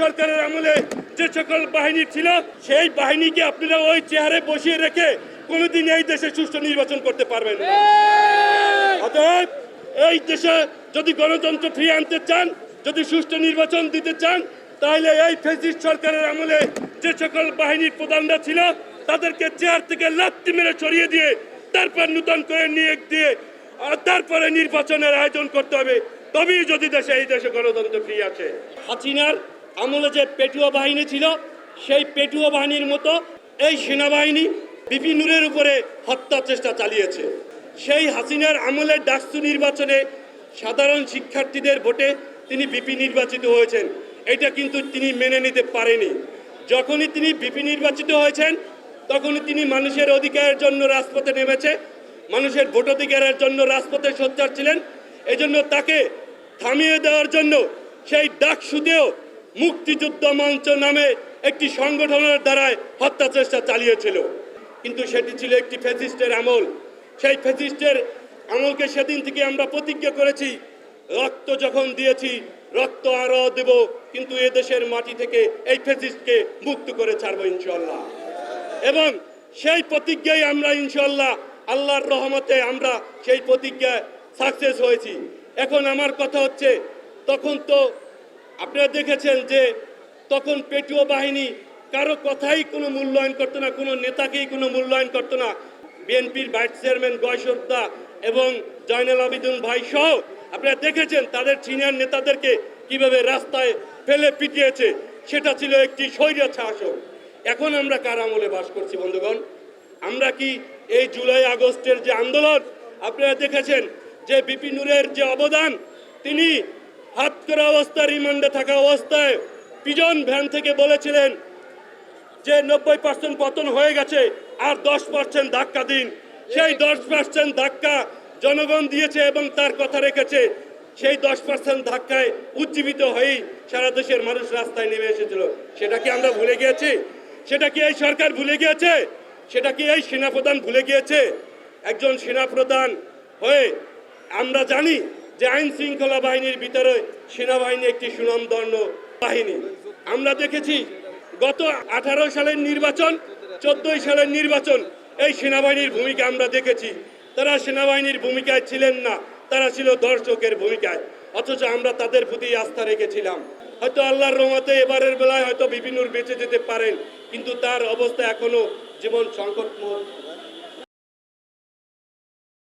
সরকারের আমলে যে সকল বাহিনী ছিল, সেই বাহিনীকে আপনারা ওই চেহারে বসিয়ে রেখে কোনোদিন এই দেশে সুষ্ঠু নির্বাচন করতে পারবেন অতএব এই দেশে যদি গণতন্ত্র ফিরিয়ে আনতে চান, যদি সুষ্ঠু নির্বাচন দিতে চান, তাহলে এই ফেসিস্ট সরকারের আমলে যে সকল বাহিনীর প্রধানরা ছিল, তাদেরকে চেয়ার থেকে লাত্তি মেরে সরিয়ে দিয়ে, তারপর নূতন করে নিয়োগ দিয়ে, আর তারপরে নির্বাচনের আয়োজন করতে হবে। তবেই যদি দেশে, এই দেশে গণতন্ত্র ফিরে আসে, হাসিনার আমলে যে পেটুয়া বাহিনী ছিল, সেই পেটুয়া বাহিনীর মতো এই সেনাবাহিনী বিপিনুরের উপরে হত্যা চেষ্টা চালিয়েছে। সেই হাসিনার আমলে ডাকসু নির্বাচনে সাধারণ শিক্ষার্থীদের ভোটে তিনি বিপি নির্বাচিত হয়েছেন। এটা কিন্তু তিনি মেনে নিতে পারেনি। যখনই তিনি বিপি নির্বাচিত হয়েছেন, তখনই তিনি মানুষের অধিকারের জন্য রাজপথে নেমেছে, মানুষের ভোটাধিকারের জন্য রাজপথে সোচ্চার ছিলেন। এজন্য তাকে থামিয়ে দেওয়ার জন্য সেই ডাকসুদেও মুক্তিযুদ্ধ মঞ্চ নামে একটি সংগঠনের দ্বারায় হত্যা চেষ্টা চালিয়েছিল। কিন্তু সেটি ছিল একটি ফেসিস্টের আমল। সেই ফেসিস্টের আমলকে সেদিন থেকে আমরা প্রতিজ্ঞা করেছি, রক্ত যখন দিয়েছি, রক্ত আরও দেব, কিন্তু এ দেশের মাটি থেকে এই ফেসিস্টকে মুক্ত করে ছাড়বো ইনশাল্লাহ এবং সেই প্রতিজ্ঞায় আমরা ইনশাল্লাহ আল্লাহর রহমতে আমরা সেই প্রতিজ্ঞায় সাকসেস হয়েছি। এখন আমার কথা হচ্ছে, তখন তো আপনারা দেখেছেন যে তখন পেটুয়া বাহিনী কারও কথাই কোনো মূল্যায়ন করতো না, কোনো নেতাকেই কোনো মূল্যায়ন করতো না। বিএনপির ভাইস চেয়ারম্যান গয়সর্দা এবং জয়নাল আবিদুল ভাই সহ আপনারা দেখেছেন তাদের সিনিয়র নেতাদেরকে কীভাবে রাস্তায় ফেলে পিটিয়েছে, সেটা ছিল একটি স্বৈরাচ্ছা শাসক এখন আমরা কার আমলে বাস করছি বন্ধুগণ? আমরা কি এই জুলাই আগস্টের যে আন্দোলন, আপনারা দেখেছেন যে বিপিনুরের যে অবদান, তিনি হাত করা অবস্থায় রিমান্ডে থাকা অবস্থায় পিজন ভ্যান থেকে বলেছিলেন যে নব্বই পার্সেন্ট পতন হয়ে গেছে আর দশ পার্সেন্ট ধাক্কা দিন। সেই দশ পার্সেন্ট ধাক্কা জনগণ দিয়েছে এবং তার কথা রেখেছে। সেই দশ পার্সেন্ট ধাক্কায় উজ্জীবিত হয়েই সারা দেশের মানুষ রাস্তায় নেমে এসেছিল। সেটা কি আমরা ভুলে গিয়েছি? সেটা কি এই সরকার ভুলে গিয়েছে? সেটা কি এই সেনাপ্রধান ভুলে গিয়েছে? একজন সেনাপ্রধান হয়ে আমরা জানি যে আইন শৃঙ্খলা বাহিনীর ভিতরে সেনাবাহিনী একটি সুনামধন্য বাহিনী। আমরা দেখেছি গত আঠারো সালের নির্বাচন, চোদ্দই সালের নির্বাচন, এই সেনাবাহিনীর ভূমিকা আমরা দেখেছি। তারা সেনাবাহিনীর ভূমিকায় ছিলেন না, তারা ছিল দর্শকের ভূমিকায়। অথচ আমরা তাদের প্রতি আস্থা রেখেছিলাম। হয়তো আল্লাহর রহমতে এবারের বেলায় হয়তো বিপিনুর বেঁচে যেতে পারেন, কিন্তু তার অবস্থা এখনও জীবন সংকট